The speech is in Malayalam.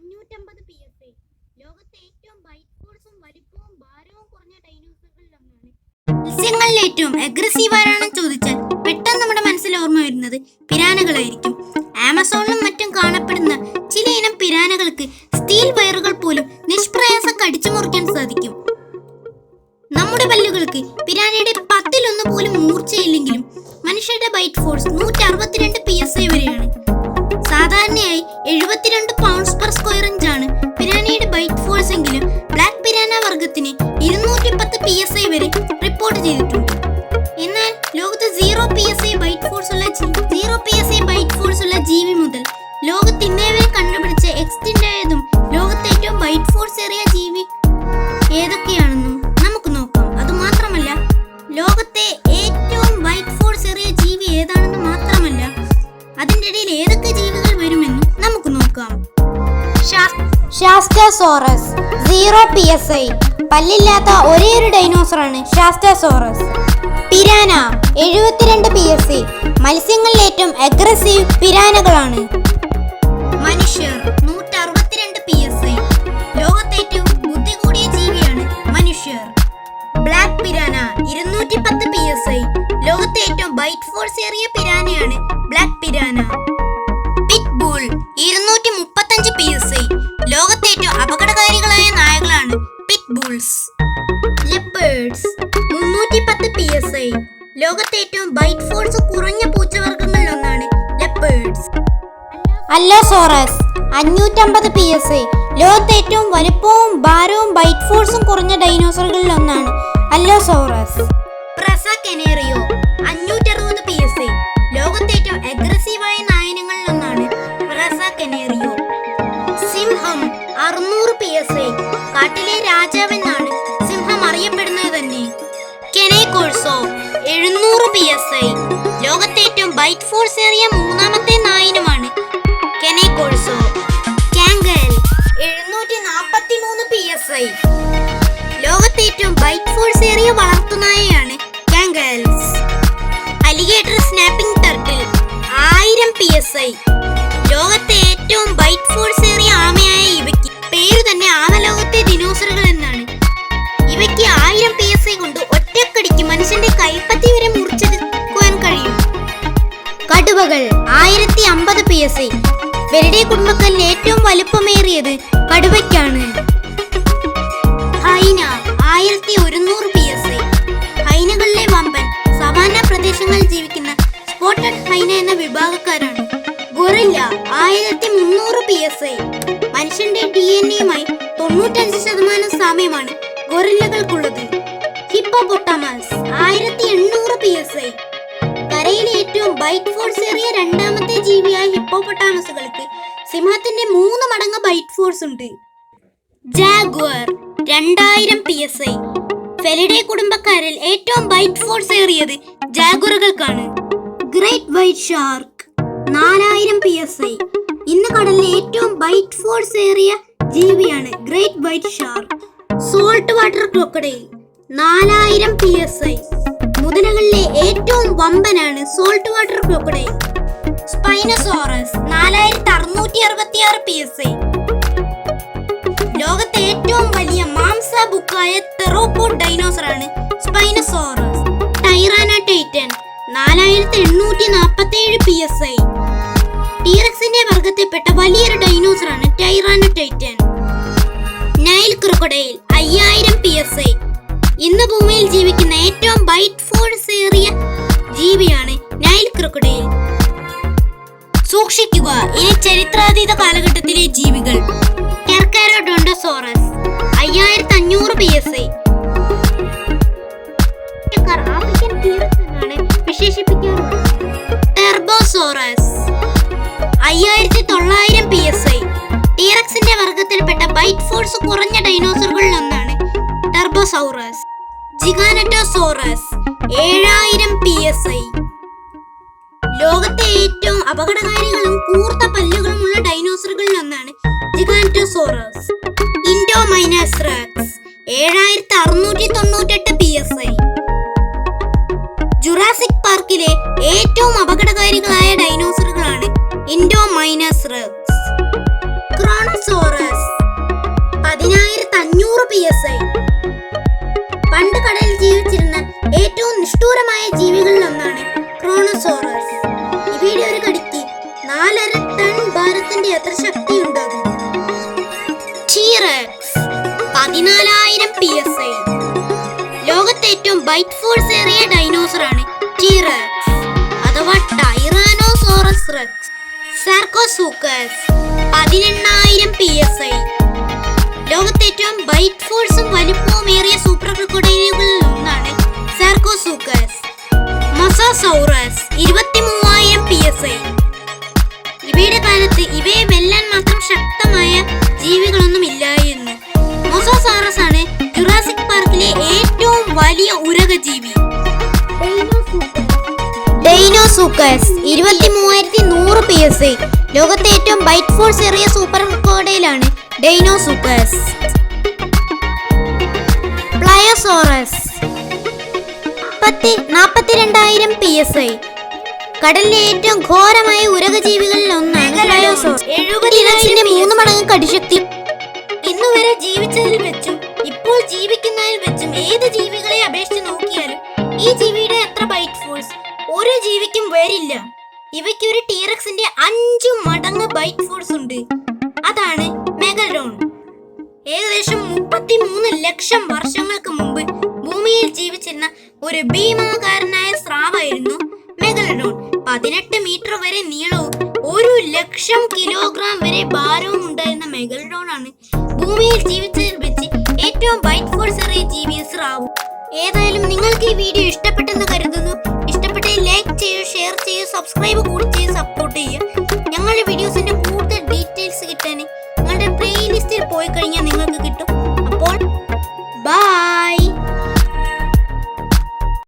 അഞ്ഞൂറ്റമ്പത് പി എഫ് ലോകത്തെ ഏറ്റവും ബൈറ്റ് ഫോഴ്സും വലിപ്പവും ഭാരവും കുറഞ്ഞ ഡൈനോസറുകളിൽ ഒന്നാണ്. മത്സ്യങ്ങളിൽ ഏറ്റവും അഗ്രസീവ് ആരാണെന്ന് ചോദിച്ചാൽ പെട്ടെന്ന് നമ്മുടെ മനസ്സിൽ ഓർമ്മ വരുന്നത് പിരാനകളായിരിക്കും. ആമസോണിലും Shastasaurus zero P S I പല്ലില്ലാത്ത ഒരേ ഒരു ഡൈനോസറാണ് ഷാസ്റ്റാസോറസ് പിരാന എഴുപത്തിരണ്ട് പി എസ് ഐ മത്സ്യങ്ങളിൽ ഏറ്റവും അഗ്രസീവ് പിരാനകളാണ് മനുഷ്യർ നൂറ്ററുപത്തിരണ്ട് പി എസ് ഐ ലോകത്തേറ്റവും ബുദ്ധി കൂടിയ ജീവിയാണ് മനുഷ്യർ. ബ്ലാക്ക് പിരാന ഇരുന്നൂറ്റി പത്ത് പി എസ് ഐ ലോകത്തെ ഏറ്റവും ബൈറ്റ് ഫോഴ്സ് ഏറിയ പിരാനയാണ് ബ്ലാക്ക് പിരാന പിറ്റ് ലിപ്പേഴ്സ് മുന്നൂറ്റി പത്ത് പി എസ് ഐ ലോകത്തെ ഏറ്റവും ബൈറ്റ് ഫോഴ്സ് കുറഞ്ഞ പൂച്ചവർഗങ്ങളിൽ ഒന്നാണ് ലെപ്പേർഡ്സ് അല്ലോസോറസ് അഞ്ഞൂറ്റമ്പത് പി എസ് ഐ ലോകത്തെ ഏറ്റവും വലുപ്പവും ഭാരവും ബൈറ്റ് ഫോഴ്സും കുറഞ്ഞ ഡൈനോസറുകളിൽ ഒന്നാണ് അല്ലോസോറസ് പ്രസ കെനേറിയോ അഞ്ഞൂറ്ററുപത് പി എസ് ഐ ലോകത്തെ ഏറ്റവും അഗ്രസീവായ നായനങ്ങളിൽ ഒന്നാണ് പ്രസ കെനേറിയോ സിംഹം അറുന്നൂറ് പി എസ് ഐ കാട്ടിലെ രാജാവെന്നാണ് എഴുന്നൂറ് പി എസ് ഐ ലോകത്തെ ഏറ്റവും ബൈറ്റ് ഫോഴ്സ് ഏറിയ മൂന്നാമത്തെ നായനുമാണ് കെനെ കോഴ്സോ കാങ്കൽ എഴുന്നൂറ്റി നാൽപ്പത്തി മൂന്ന് പി എസ് ഐ ലോകത്തെ ഏറ്റവും ബൈറ്റ് ഫോഴ്സ് ഏറിയ വളർത്തുനായയാണ് കാങ്കൽസ് അലിഗേറ്റർ സ്നാപ്പിംഗ് ടർട്ടിൽ ആയിരം പി എസ് ഐ ലോകത്തെ ഏറ്റവും ബൈറ്റ് ഫോഴ്സ് ഏറിയ ആമയായ ഇവയ്ക്ക് പേര് തന്നെ ആമലോകത്തെ ദിനോസറുകൾ എന്നാണ്. ഇവയ്ക്ക് ആയിരം പി എസ് ഐ കൊണ്ട് ഒറ്റക്കടിക്ക് മനുഷ്യന്റെ കൈപ്പത്തി കടുവകൾ. ആയിരത്തി അമ്പത് പി എസ് ഐ വെരുടെ കുടുംബക്കാരിൽ ഏറ്റവും വലുപ്പമേറിയത് കടുവയ്ക്കാണ്. ഹൈന ആയിരത്തി ഒരുന്നൂറ് പി എസ് ഐ ഹൈനകളിലെ വമ്പൻ സവാന പ്രദേശങ്ങളിൽ ജീവിക്കുന്ന സ്പോട്ടഡ് ഹൈന എന്ന വിഭാഗക്കാരാണ്. ഗൊറില്ല ആയിരത്തി മുന്നൂറ് പി എസ് ഐ മനുഷ്യന്റെ ഡി എൻ എയുമായി തൊണ്ണൂറ്റഞ്ച് ശതമാനം സാമ്യമാണ് ഗൊറില്ലകൾക്കുള്ളത്. ഹിപ്പോപൊട്ടാമസ് ആയിരത്തി എണ്ണൂറ് P S I bite force ഏറിയ രണ്ടാമത്തെ ജീവിയായ ഹിപ്പോപൊട്ടാമസുകൾക്ക് സിംഹത്തിന്റെ മൂന്ന് മടങ്ങ് ബൈറ്റ് ഫോഴ്സ് ഉണ്ട്. ജാഗ്വർ രണ്ടായിരം പി എസ് ഐ ഫെലിഡെ കുടുംബക്കാരിൽ ഏറ്റവും ബൈറ്റ് ഫോഴ്സ് ഏറിയത് ജാഗ്വറുകൾക്കാണ് ഗ്രേറ്റ് വൈറ്റ് ഷാർക്ക് നാലായിരം പി എസ് ഐ ഇന്ന് കടലിലെ ഏറ്റവും ബൈറ്റ് ഫോഴ്സ് ഏറിയ ജീവിയാണ് great white shark salt water crocodile നാലായിരം പി എസ് ഐ മുതലകളിലെ ഏറ്റവും വമ്പനാണ് സോൾട്ട് വാട്ടർ ക്രോക്കഡൈൽ സ്പൈനസോറസ് നാലായിരത്തി അറുന്നൂറ്റി അറുപത്തി ആറ് പി എസ് ഐ ലോകത്തെ ഏറ്റവും വലിയ മാംസ ബുക്കായ തെറോപോഡ് ഡൈനോസർ ആണ് സ്പൈനസോറസ് ടൈറാന ടൈറ്റൻ നാലായിരത്തി എണ്ണൂറ്റി നാൽപ്പത്തി ഏഴ് പി എസ് ഐ ടീറക്സിന്റെ വർഗത്തിൽപ്പെട്ട വലിയൊരു ഡൈനോസർ ആണ് ടൈറാന ടൈറ്റൻ നൈൽ ക്രൊക്കഡൈൽ ഇനി ചരിത്രാതീത കാലഘട്ടത്തിലെ ജീവികൾ. കെർക്കാരോഡോണ്ടോസോറസ് അയ്യായിരത്തി അഞ്ഞൂറ് പി എസ് ഐ. ടെർബോസോറസ് അയ്യായിരത്തി തൊള്ളായിരം പി എസ് ഐ. ടീറക്സിന്റെ വർഗത്തിൽപ്പെട്ട ബൈറ്റ് ഫോഴ്സ് കുറഞ്ഞ ഡൈനോസറുകളിൽ ഒന്നാണ് ടെർബോസൗറസ്. ജിഗാനറ്റോസോറസ് ഏഴായിരം പി എസ് ഐ. ലോകത്തെ ഏറ്റവും അപകടകാരികളും കൂർത്ത പല്ലുകളുമുള്ള ഡൈനോസറുകളിൽ ഒന്നാണ് ജിഗാന്റോസോറസ്. Indo minus റാക്സ്. ഏഴായിരത്തി അറുന്നൂറ്റി തൊണ്ണൂറ്റെട്ട് പി എസ് ഐ. ജുറാസിക് പാർക്കിലെ ഏറ്റവും അപകടകാരികളായ ഡൈനോസറുകളാണ് ഇൻഡോ മൈനസ് റക്സ്. ക്രോണസോറസ്. പതിനായിരത്തി അഞ്ഞൂറ് പി എസ് ഐ. പണ്ട് കടലിൽ ജീവിച്ചിരുന്ന ഏറ്റവും നിഷ്ഠൂരമായ എത്ര ശക്തിയുണ്ട് ടീറക്സ് പതിനാലായിരം പി എസ് ഐ ലോകത്തെ ഏറ്റവും ബൈറ്റ് ഫോഴ്സ് ഏറിയ ഡൈനോസർ ആണ് ടീറക്സ് അഥവാ ടൈറാനോസോറസ് റെക്സ് സാർക്കോസൂക്കസ് പതിനെണ്ണായിരം പി എസ് ഐ ലോകത്തെ ഏറ്റവും ബൈറ്റ് ഫോഴ്സും വലിപ്പവും ഉരകജീവി ഡൈനോസൂക്കസ് ഇരുപത്തി മൂവായിരത്തി നൂറ് പി എസ് ഐ ലോകത്തെ ഏറ്റവും ബൈറ്റ് ഫോഴ്സ് ഏറിയ സൂപ്പർ ക്രോക്കോഡൈലാണ് ഡൈനോസൂക്കസ് പ്ലയോസോറസ് പത്തി നാൽപ്പത്തിരണ്ടായിരം പി എസ് ഐ കടലിലെ ഏറ്റവും ഘോരമായ ഉരകജീവികളിൽ ഒന്നാണ് ടീറക്സിന്റെ മൂന്ന് മടങ്ങ് കടിശക്തി ജീവിക്കുന്നതിൽ വെച്ചും ഏത് ജീവികളെ അപേക്ഷിച്ച് നോക്കിയാലും ഈ ജീവിയുടെ എത്ര ബൈറ്റ് ഫോഴ്സ് ഒരു ജീവിക്കും വരില്ല. ഇവയ്ക്ക് ഒരു ടീറക്സിന്റെ അഞ്ചു മടങ്ങ് ബൈറ്റ് ഫോഴ്സ് ഉണ്ട്. അതാണ് മെഗലോൺ ഏകദേശം മുപ്പത്തി മൂന്ന് ലക്ഷം വർഷങ്ങൾക്ക് മുമ്പ് ഭൂമിയിൽ ജീവിച്ചിരുന്ന ഒരു ഭീമാകാരനായ സ്രാവായിരുന്നു മെഗലഡോൺ പതിനെട്ട് മീറ്റർ വരെ നീളവും ഒരു ലക്ഷം കിലോഗ്രാം വരെ ഭാരവും ഉണ്ടായിരുന്ന മെഗലഡോൺ ആണ് ഭൂമിയിൽ ജീവിച്ചതിൽ വെച്ച് ഏറ്റവും ബൈറ്റ് ഫോഴ്സ് ഏറിയ ജീവി സ്രാവ്. ഏതായാലും നിങ്ങൾക്ക് ഈ വീഡിയോ ഇഷ്ടപ്പെട്ടെന്ന് കരുതുന്നു. ഇഷ്ടപ്പെട്ടെങ്കിൽ ലൈക്ക് ചെയ്യൂ ഷെയർ ചെയ്യൂ സബ്സ്ക്രൈബ് കൂടി ചെയ്യൂ സപ്പോർട്ട് ചെയ്യൂ.